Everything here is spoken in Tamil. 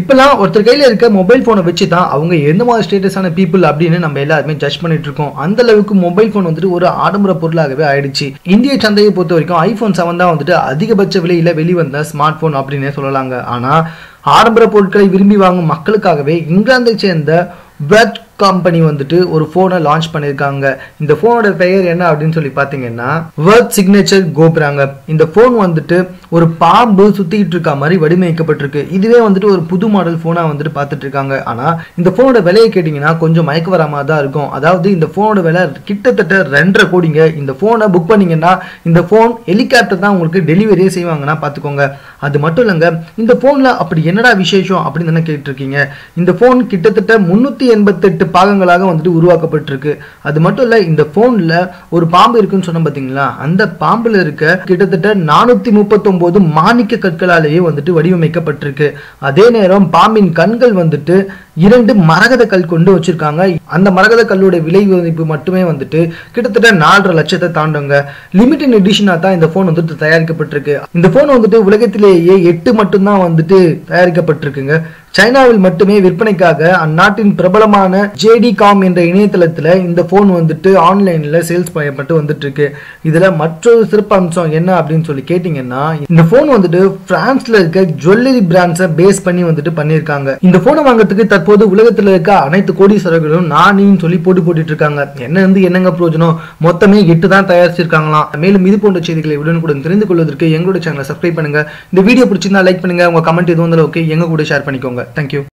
இப்போல்லாம் ஒருத்தர் கையில் இருக்க மொபைல் ஃபோனை வச்சு தான் அவங்க எந்த மாதிரி ஸ்டேட்டஸான பீப்புள் அப்படின்னு நம்ம எல்லாருமே ஜட்ஜ் பண்ணிட்டு இருக்கோம். அந்த அளவுக்கு மொபைல் ஃபோன் வந்துட்டு ஒரு ஆடம்பர பொருளாகவே ஆயிடுச்சு. இந்திய சந்தையை பொறுத்த வரைக்கும் ஐஃபோன் செவன் தான் வந்துட்டு அதிகபட்ச விலையில வெளிவந்த ஸ்மார்ட் ஃபோன் அப்படின்னே சொல்லலாங்க. ஆனால் ஆடம்பர பொருட்களை விரும்பி வாங்கும் மக்களுக்காகவே இங்கிலாந்தை சேர்ந்த பெட் கம்பெனி வந்துட்டு ஒரு ஃபோனை லான்ச் பண்ணியிருக்காங்க இந்த ஃபோனோட பெயர் என்ன அப்படின்னு சொல்லி பார்த்தீங்கன்னா ஒர்க் சிக்னேச்சர் கோபுராங்க இந்த ஃபோன் வந்துட்டு ஒரு பாம்பு சுத்திக்கிட்டு இருக்க மாதிரி வடிவமைக்கப்பட்டிருக்கு. இதுவே வந்துட்டு ஒரு புது மாடல் ஃபோனாக வந்துட்டு பார்த்துட்டு இருக்காங்க ஆனால் இந்த ஃபோனோட விலையை கேட்டிங்கன்னா கொஞ்சம் மயக்க வர மாதிரி தான் இருக்கும். அதாவது இந்த ஃபோனோட விலை கிட்டத்தட்ட ரெண்டரை கோடிங்க. இந்த ஃபோனை புக் பண்ணிங்கன்னா இந்த ஃபோன் ஹெலிகாப்டர் தான் உங்களுக்கு டெலிவரியே செய்வாங்கன்னா பார்த்துக்கோங்க. அது மட்டும் இல்லைங்க இந்த ஃபோனில் அப்படி என்னடா விசேஷம் அப்படின்னு தானே கேட்டிருக்கீங்க. இந்த ஃபோன் கிட்டத்தட்ட முந்நூற்றி எண்பத்தெட்டு பாகங்களாக வந்துட்டு உருவாக்கப்பட்டிருக்கு. அது மட்டும் இல்லை இந்த ஃபோனில் ஒரு பாம்பு இருக்குன்னு சொன்ன பார்த்தீங்களா அந்த பாம்பில் இருக்க கிட்டத்தட்ட நானூற்றி முப்பத்தொம்போது மாணிக்க கற்களாலேயே வந்துட்டு வடிவமைக்கப்பட்டிருக்கு. அதே நேரம் பாம்பின் கண்கள் வந்துட்டு இரண்டு மரகத கல் கொண்டு வச்சிருக்காங்க. அந்த மரகத கல்லோட விலை மதிப்பு மட்டுமே வந்துட்டு கிட்டத்தட்ட நாலரை லட்சத்தை தாண்டுங்க. லிமிடெட் எடிஷனாக தான் இந்த ஃபோன் வந்துட்டு தயாரிக்கப்பட்டிருக்கு. இந்த ஃபோன் வந்துட்டு உலகத்திலேயே எட்டு மட்டும்தான் வந்துட்டு தயாரிக்கப்பட்டிருக்குங்க. சைனாவில் மட்டுமே விற்பனைக்காக அந்நாட்டின் பிரபலமான ஜேடி காம் என்ற இணையதளத்தில் இந்த ஃபோன் வந்துட்டு ஆன்லைனில் சேல்ஸ் பண்ணப்பட்டு வந்துட்டு இருக்கு இதில் மற்றொரு சிறப்பு அம்சம் என்ன அப்படின்னு சொல்லி கேட்டிங்கன்னா இந்த ஃபோன் வந்துட்டு பிரான்ஸ்ல இருக்க ஜுவல்லரி பிராண்ட்ஸை பேஸ் பண்ணி வந்துட்டு பண்ணியிருக்காங்க. இந்த ஃபோனை வாங்குறதுக்கு தற்போது உலகத்தில் இருக்க அனைத்து கோடீஸ்வரர்களும் நானின்னு சொல்லி போட்டி போட்டுட்டு இருக்காங்க என்ன வந்து என்னங்க பிரயோஜனம்? மொத்தமே எட்டு தான் தயாரிச்சிருக்காங்களாம். மேலும் இது போன்ற செய்திகளை உடனுக்குடன் தெரிந்து கொள்வதற்கு எங்களோட சேனலை சப்ஸ்கிரைப் பண்ணுங்க. இந்த வீடியோ பிடிச்சிருந்தா லைக் பண்ணுங்க. உங்க கமெண்ட் எதுவும் இருந்தாலும் ஓகே எங்க கூட ஷேர் பண்ணிக்கோங்க. தேங்க்யூ